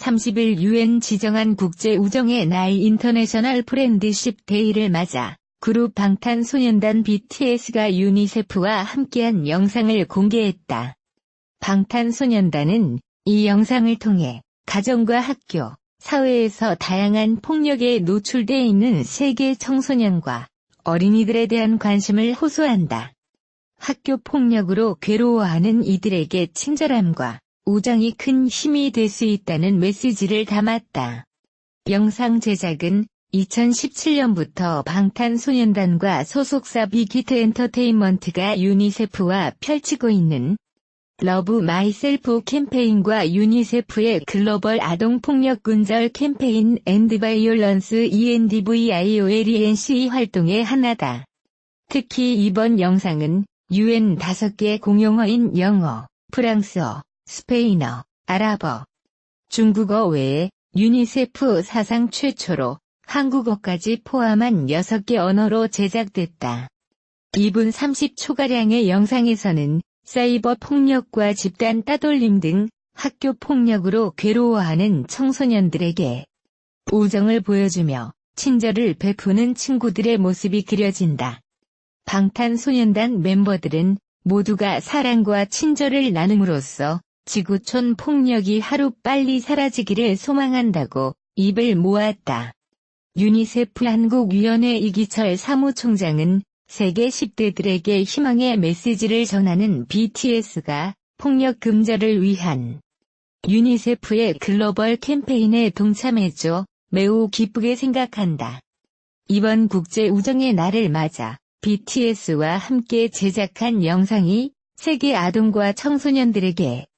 30일 유엔 지정한 국제우정의 날 인터내셔널 프렌드십 데이를 맞아 그룹 방탄소년단 BTS가 유니세프와 함께한 영상을 공개했다. 방탄소년단은 이 영상을 통해 가정과 학교, 사회에서 다양한 폭력에 노출돼 있는 세계 청소년과 어린이들에 대한 관심을 호소한다. 학교 폭력으로 괴로워하는 이들에게 친절함과 우정이 큰 힘이 될 수 있다는 메시지를 담았다. 영상 제작은 2017년부터 방탄소년단과 소속사 빅히트 엔터테인먼트가 유니세프와 펼치고 있는 러브 마이셀프 캠페인과 유니세프의 글로벌 아동폭력 근절 캠페인 엔드 바이올런스 ENDVIOLENC 활동의 하나다. 특히 이번 영상은 UN 5개 공용어인 영어, 프랑스어, 스페인어, 아랍어, 중국어 외에 유니세프 사상 최초로 한국어까지 포함한 6개 언어로 제작됐다. 2분 30초가량의 영상에서는 사이버 폭력과 집단 따돌림 등 학교 폭력으로 괴로워하는 청소년들에게 우정을 보여주며 친절을 베푸는 친구들의 모습이 그려진다. 방탄소년단 멤버들은 모두가 사랑과 친절을 나눔으로써 지구촌 폭력이 하루 빨리 사라지기를 소망한다고 입을 모았다. 유니세프 한국위원회 이기철 사무총장은 세계 10대들에게 희망의 메시지를 전하는 BTS가 폭력 금절을 위한 유니세프의 글로벌 캠페인에 동참해줘 매우 기쁘게 생각한다. 이번 국제 우정의 날을 맞아 BTS와 함께 제작한 영상이 세계 아동과 청소년들에게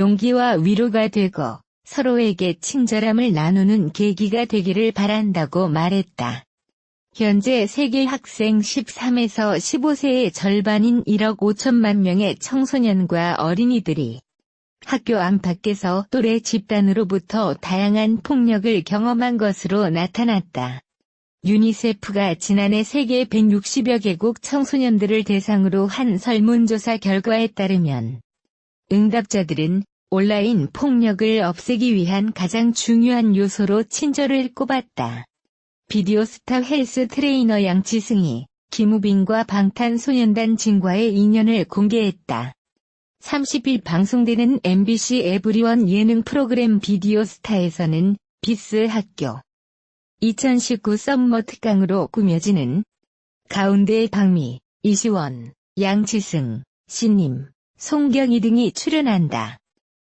용기와 위로가 되고 서로에게 친절함을 나누는 계기가 되기를 바란다고 말했다. 현재 세계 학생 13에서 15세의 절반인 1억 5천만 명의 청소년과 어린이들이 학교 안팎에서 또래 집단으로부터 다양한 폭력을 경험한 것으로 나타났다. 유니세프가 지난해 세계 160여 개국 청소년들을 대상으로 한 설문조사 결과에 따르면 응답자들은 온라인 폭력을 없애기 위한 가장 중요한 요소로 친절을 꼽았다. 비디오 스타 헬스 트레이너 양치승이 김우빈과 방탄소년단 진과의 인연을 공개했다. 30일 방송되는 MBC 에브리원 예능 프로그램 비디오 스타에서는 비스 학교 2019 썸머 특강으로 꾸며지는 가운데 박미, 이시원, 양치승, 신님, 송경희 등이 출연한다.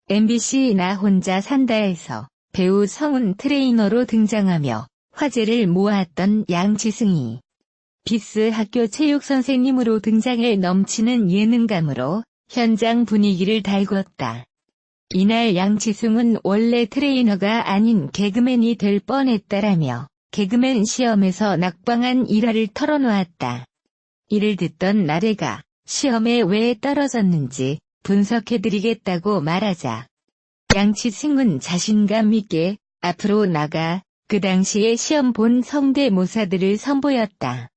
MBC 나 혼자 산다에서 배우 성운 트레이너로 등장하며 화제를 모았던 양지승이 비스 학교 체육 선생님으로 등장해 넘치는 예능감으로 현장 분위기를 달궜다. 이날 양지승은 원래 트레이너가 아닌 개그맨이 될 뻔했다라며 개그맨 시험에서 낙방한 일화를 털어놓았다. 이를 듣던 나래가 시험에 왜 떨어졌는지 분석해드리겠다고 말하자. 양치승은 자신감 있게 앞으로 나가 그 당시에 시험 본 성대모사들을 선보였다.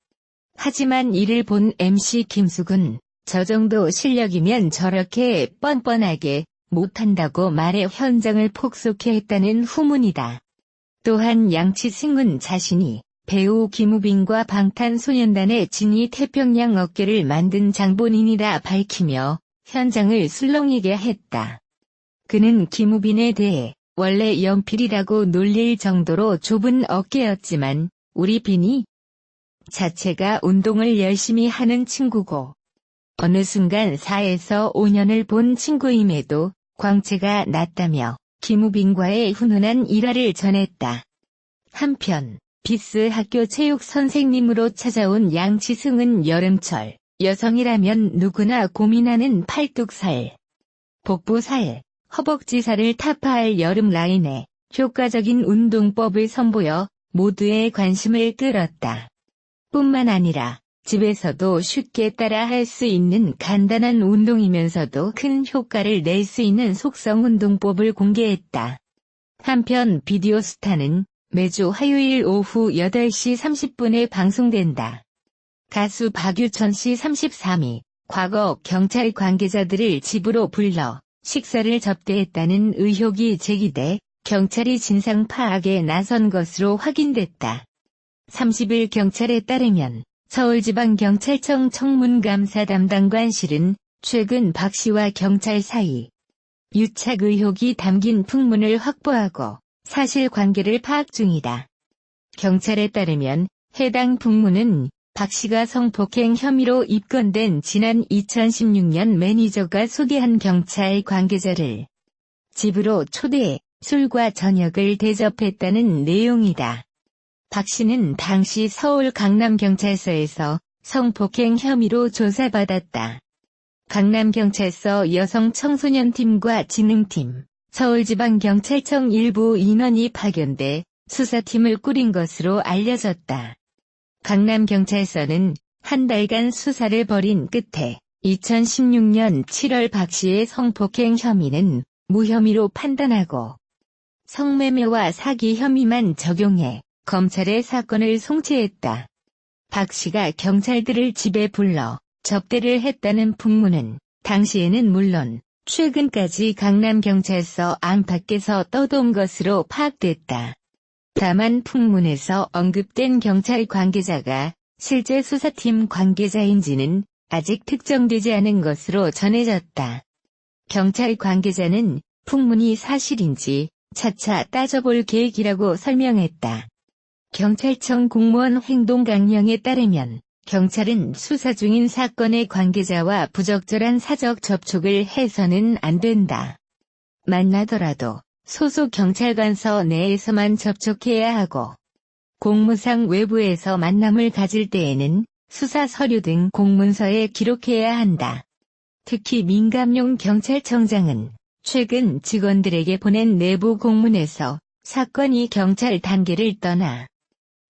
하지만 이를 본 MC 김숙은 저 정도 실력이면 저렇게 뻔뻔하게 못한다고 말해 현장을 폭소케 했다는 후문이다. 또한 양치승은 자신이 배우 김우빈과 방탄소년단의 진이 태평양 어깨를 만든 장본인이라 밝히며 현장을 술렁이게 했다. 그는 김우빈에 대해 원래 연필이라고 놀릴 정도로 좁은 어깨였지만 우리 빈이 자체가 운동을 열심히 하는 친구고 어느 순간 4에서 5년을 본 친구임에도 광채가 났다며 김우빈과의 훈훈한 일화를 전했다. 한편 비스 학교 체육 선생님으로 찾아온 양치승은 여름철 여성이라면 누구나 고민하는 팔뚝살, 복부살, 허벅지살을 타파할 여름 라인에 효과적인 운동법을 선보여 모두의 관심을 끌었다. 뿐만 아니라 집에서도 쉽게 따라 할 수 있는 간단한 운동이면서도 큰 효과를 낼 수 있는 속성 운동법을 공개했다. 한편 비디오 스타는 매주 화요일 오후 8시 30분에 방송된다. 가수 박유천 씨 33이 과거 경찰 관계자들을 집으로 불러 식사를 접대했다는 의혹이 제기돼 경찰이 진상 파악에 나선 것으로 확인됐다. 30일 경찰에 따르면 서울지방경찰청 청문감사 담당관실은 최근 박 씨와 경찰 사이 유착 의혹이 담긴 풍문을 확보하고 사실관계를 파악 중이다. 경찰에 따르면 해당 풍문은 박 씨가 성폭행 혐의로 입건된 지난 2016년 매니저가 소개한 경찰 관계자를 집으로 초대해 술과 저녁을 대접했다는 내용이다. 박 씨는 당시 서울 강남경찰서에서 성폭행 혐의로 조사받았다. 강남경찰서 여성청소년팀과 진흥팀, 서울지방경찰청 일부 인원이 파견돼 수사팀을 꾸린 것으로 알려졌다. 강남경찰서는 한 달간 수사를 벌인 끝에 2016년 7월 박 씨의 성폭행 혐의는 무혐의로 판단하고 성매매와 사기 혐의만 적용해 검찰에 사건을 송치했다. 박 씨가 경찰들을 집에 불러 접대를 했다는 풍문은 당시에는 물론 최근까지 강남경찰서 안팎에서 떠돈 것으로 파악됐다. 다만 풍문에서 언급된 경찰 관계자가 실제 수사팀 관계자인지는 아직 특정되지 않은 것으로 전해졌다. 경찰 관계자는 풍문이 사실인지 차차 따져볼 계획이라고 설명했다. 경찰청 공무원 행동 강령에 따르면 경찰은 수사 중인 사건의 관계자와 부적절한 사적 접촉을 해서는 안 된다. 만나더라도 소속 경찰관서 내에서만 접촉해야 하고 공무상 외부에서 만남을 가질 때에는 수사 서류 등 공문서에 기록해야 한다. 특히 민감용 경찰청장은 최근 직원들에게 보낸 내부 공문에서 사건이 경찰 단계를 떠나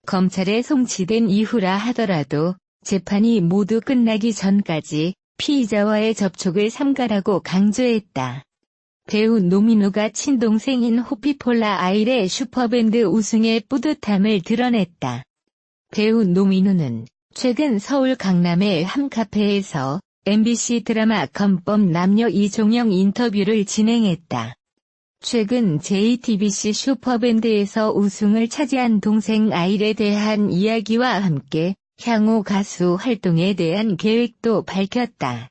검찰에 송치된 이후라 하더라도 재판이 모두 끝나기 전까지 피의자와의 접촉을 삼가라고 강조했다. 배우 노민우가 친동생인 호피폴라 아일의 슈퍼밴드 우승의 뿌듯함을 드러냈다. 배우 노민우는 최근 서울 강남의 한 카페에서 MBC 드라마 검법 남녀 이종영 인터뷰를 진행했다. 최근 JTBC 슈퍼밴드에서 우승을 차지한 동생 아일에 대한 이야기와 함께 향후 가수 활동에 대한 계획도 밝혔다.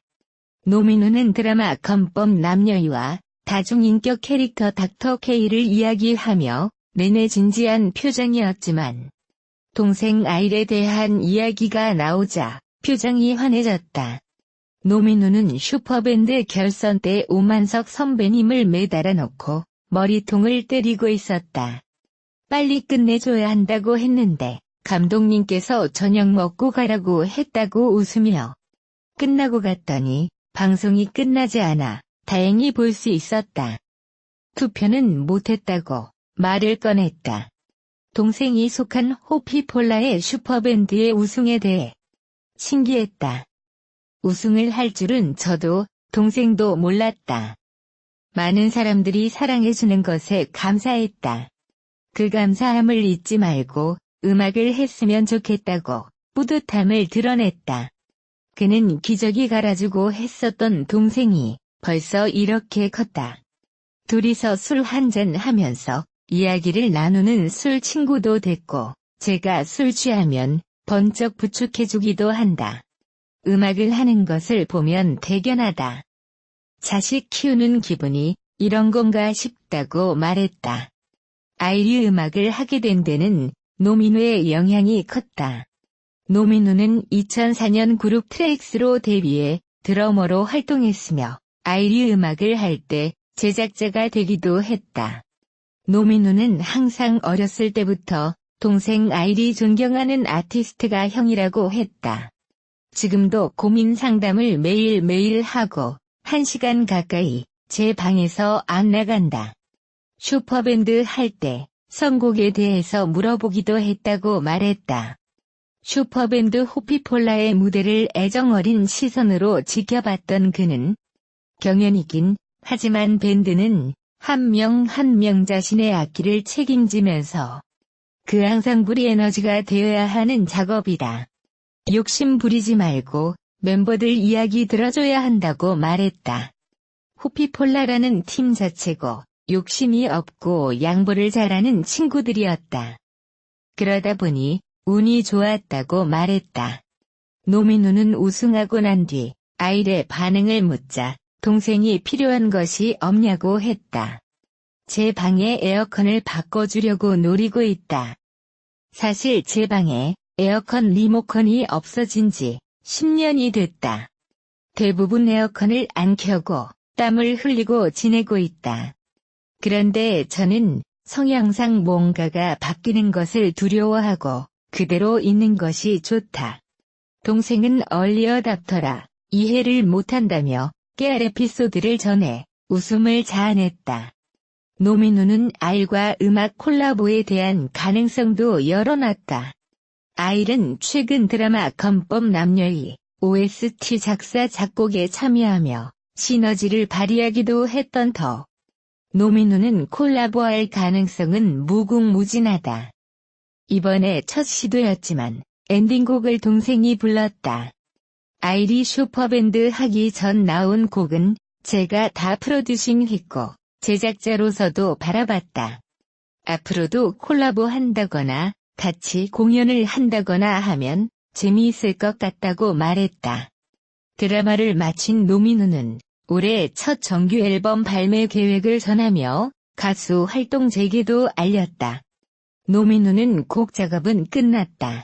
노민우는 드라마 검법 남녀와 다중인격 캐릭터 닥터 K를 이야기하며 내내 진지한 표정이었지만 동생 아일에 대한 이야기가 나오자 표정이 환해졌다. 노민우는 슈퍼밴드 결선 때 오만석 선배님을 매달아 놓고 머리통을 때리고 있었다. 빨리 끝내줘야 한다고 했는데 감독님께서 저녁 먹고 가라고 했다고 웃으며 끝나고 갔더니 방송이 끝나지 않아 다행히 볼 수 있었다. 투표는 못했다고 말을 꺼냈다. 동생이 속한 호피폴라의 슈퍼밴드의 우승에 대해 신기했다. 우승을 할 줄은 저도 동생도 몰랐다. 많은 사람들이 사랑해주는 것에 감사했다. 그 감사함을 잊지 말고 음악을 했으면 좋겠다고 뿌듯함을 드러냈다. 그는 기저귀 갈아주고 했었던 동생이 벌써 이렇게 컸다. 둘이서 술 한잔 하면서 이야기를 나누는 술 친구도 됐고, 제가 술 취하면 번쩍 부축해주기도 한다. 음악을 하는 것을 보면 대견하다. 자식 키우는 기분이 이런 건가 싶다고 말했다. 아이리 음악을 하게 된 데는 노민우의 영향이 컸다. 노민우는 2004년 그룹 트레익스로 데뷔해 드러머로 활동했으며 아이리 음악을 할 때 제작자가 되기도 했다. 노민우는 항상 어렸을 때부터 동생 아이리 존경하는 아티스트가 형이라고 했다. 지금도 고민 상담을 매일매일 하고 한 시간 가까이 제 방에서 안 나간다. 슈퍼밴드 할 때 선곡에 대해서 물어보기도 했다고 말했다. 슈퍼밴드 호피폴라의 무대를 애정어린 시선으로 지켜봤던 그는 경연이긴 하지만 밴드는 한 명 한명 자신의 악기를 책임지면서 그 항상 불이 에너지가 되어야 하는 작업이다. 욕심 부리지 말고 멤버들 이야기 들어줘야 한다고 말했다. 호피폴라라는 팀 자체고 욕심이 없고 양보를 잘하는 친구들이었다. 그러다 보니 운이 좋았다고 말했다. 노민우는 우승하고 난 뒤 아이의 반응을 묻자 동생이 필요한 것이 없냐고 했다. 제 방에 에어컨을 바꿔주려고 노리고 있다. 사실 제 방에 에어컨 리모컨이 없어진 지 10년이 됐다. 대부분 에어컨을 안 켜고 땀을 흘리고 지내고 있다. 그런데 저는 성향상 뭔가가 바뀌는 것을 두려워하고 그대로 있는 것이 좋다. 동생은 얼리어답터라 이해를 못한다며 깨알 에피소드를 전해 웃음을 자아냈다. 노민우는 아일과 음악 콜라보에 대한 가능성도 열어놨다. 아일은 최근 드라마 건법 남녀의 OST 작사 작곡에 참여하며 시너지를 발휘하기도 했던 더. 노민우는 콜라보할 가능성은 무궁무진하다. 이번에 첫 시도였지만 엔딩곡을 동생이 불렀다. 아이리 슈퍼밴드 하기 전 나온 곡은 제가 다 프로듀싱했고 제작자로서도 바라봤다. 앞으로도 콜라보 한다거나 같이 공연을 한다거나 하면 재미있을 것 같다고 말했다. 드라마를 마친 노민우는 올해 첫 정규 앨범 발매 계획을 전하며 가수 활동 재개도 알렸다. 노민우는 곡 작업은 끝났다.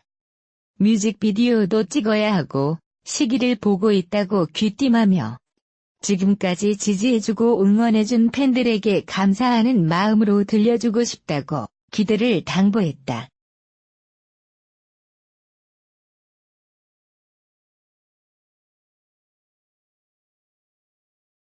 뮤직비디오도 찍어야 하고 시기를 보고 있다고 귀띔하며 지금까지 지지해주고 응원해준 팬들에게 감사하는 마음으로 들려주고 싶다고 기대를 당부했다.